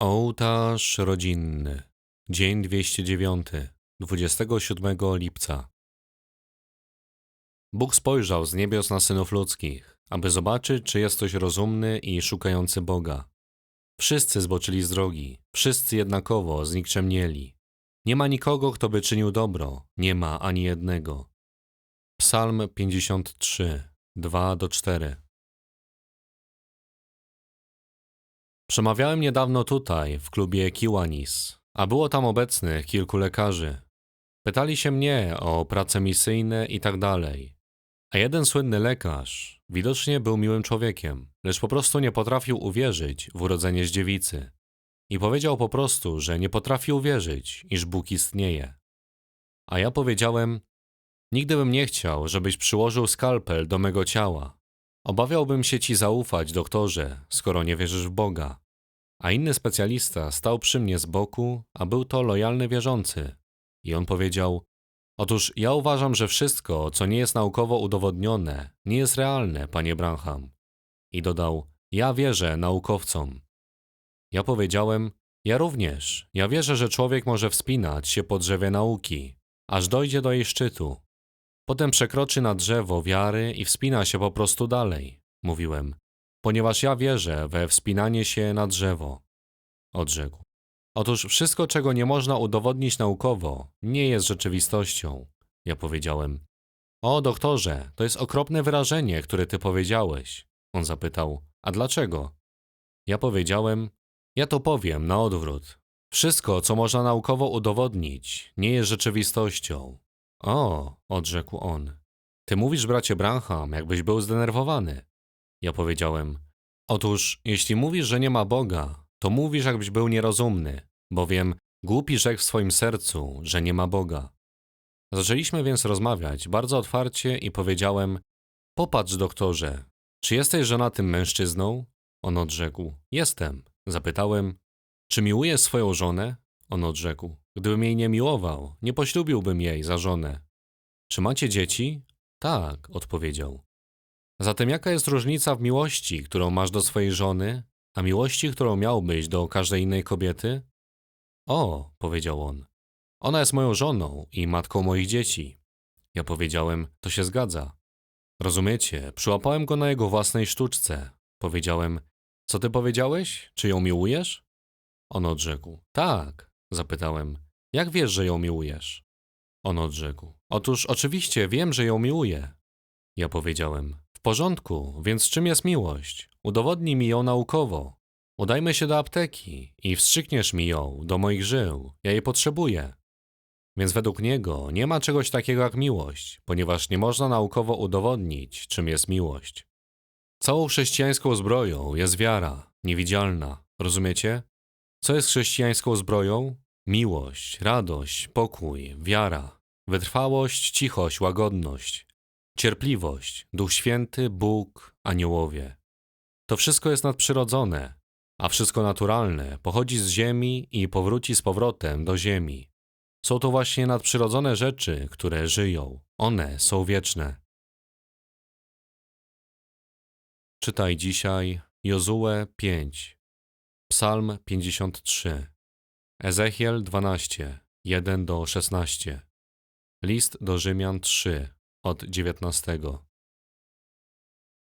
Ołtarz rodzinny. Dzień 209. 27 lipca. Bóg spojrzał z niebios na synów ludzkich, aby zobaczyć, czy jest ktoś rozumny i szukający Boga. Wszyscy zboczyli z drogi, wszyscy jednakowo znikczemnieli. Nie ma nikogo, kto by czynił dobro, nie ma ani jednego. Psalm 53, 2 do 4. Przemawiałem niedawno tutaj, w klubie Kiwanis, a było tam obecnych kilku lekarzy. Pytali się mnie o prace misyjne i tak dalej. A jeden słynny lekarz widocznie był miłym człowiekiem, lecz po prostu nie potrafił uwierzyć w urodzenie z dziewicy. I powiedział po prostu, że nie potrafi uwierzyć, iż Bóg istnieje. A ja powiedziałem, nigdy bym nie chciał, żebyś przyłożył skalpel do mego ciała. Obawiałbym się ci zaufać, doktorze, skoro nie wierzysz w Boga. A inny specjalista stał przy mnie z boku, a był to lojalny wierzący. I on powiedział: Otóż ja uważam, że wszystko, co nie jest naukowo udowodnione, nie jest realne, panie Branham. I dodał: Ja wierzę naukowcom. Ja powiedziałem: Ja również. Ja wierzę, że człowiek może wspinać się po drzewie nauki, aż dojdzie do jej szczytu. Potem przekroczy na drzewo wiary i wspina się po prostu dalej, mówiłem, ponieważ ja wierzę we wspinanie się na drzewo. Odrzekł. Otóż wszystko, czego nie można udowodnić naukowo, nie jest rzeczywistością. Ja powiedziałem. O, doktorze, to jest okropne wyrażenie, które ty powiedziałeś. On zapytał, a dlaczego? Ja powiedziałem, ja to powiem na odwrót. Wszystko, co można naukowo udowodnić, nie jest rzeczywistością. O, odrzekł on. Ty mówisz, bracie Branham, jakbyś był zdenerwowany. Ja powiedziałem, otóż, jeśli mówisz, że nie ma Boga, to mówisz, jakbyś był nierozumny, bowiem głupi rzekł w swoim sercu, że nie ma Boga. Zaczęliśmy więc rozmawiać bardzo otwarcie i powiedziałem, popatrz, doktorze, czy jesteś żonatym mężczyzną? On odrzekł, jestem. Zapytałem, czy miłujesz swoją żonę? On odrzekł, gdybym jej nie miłował, nie poślubiłbym jej za żonę. Czy macie dzieci? Tak, odpowiedział. Zatem jaka jest różnica w miłości, którą masz do swojej żony, a miłości, którą miałbyś do każdej innej kobiety? O, powiedział on. Ona jest moją żoną i matką moich dzieci. Ja powiedziałem, to się zgadza. Rozumiecie, przyłapałem go na jego własnej sztuczce. Powiedziałem, co ty powiedziałeś? Czy ją miłujesz? On odrzekł, tak. Zapytałem, jak wiesz, że ją miłujesz? On odrzekł, otóż oczywiście wiem, że ją miłuję. Ja powiedziałem, porządku, więc czym jest miłość? Udowodnij mi ją naukowo. Udajmy się do apteki i wstrzykniesz mi ją do moich żył. Ja jej potrzebuję. Więc według niego nie ma czegoś takiego jak miłość, ponieważ nie można naukowo udowodnić, czym jest miłość. Całą chrześcijańską zbroją jest wiara, niewidzialna. Rozumiecie? Co jest chrześcijańską zbroją? Miłość, radość, pokój, wiara, wytrwałość, cichość, łagodność, cierpliwość, Duch Święty, Bóg, aniołowie. To wszystko jest nadprzyrodzone, a wszystko naturalne pochodzi z ziemi i powróci z powrotem do ziemi. Są to właśnie nadprzyrodzone rzeczy, które żyją. One są wieczne. Czytaj dzisiaj Jozue 5, Psalm 53, Ezechiel 12, 1 do 16, List do Rzymian 3, od 19.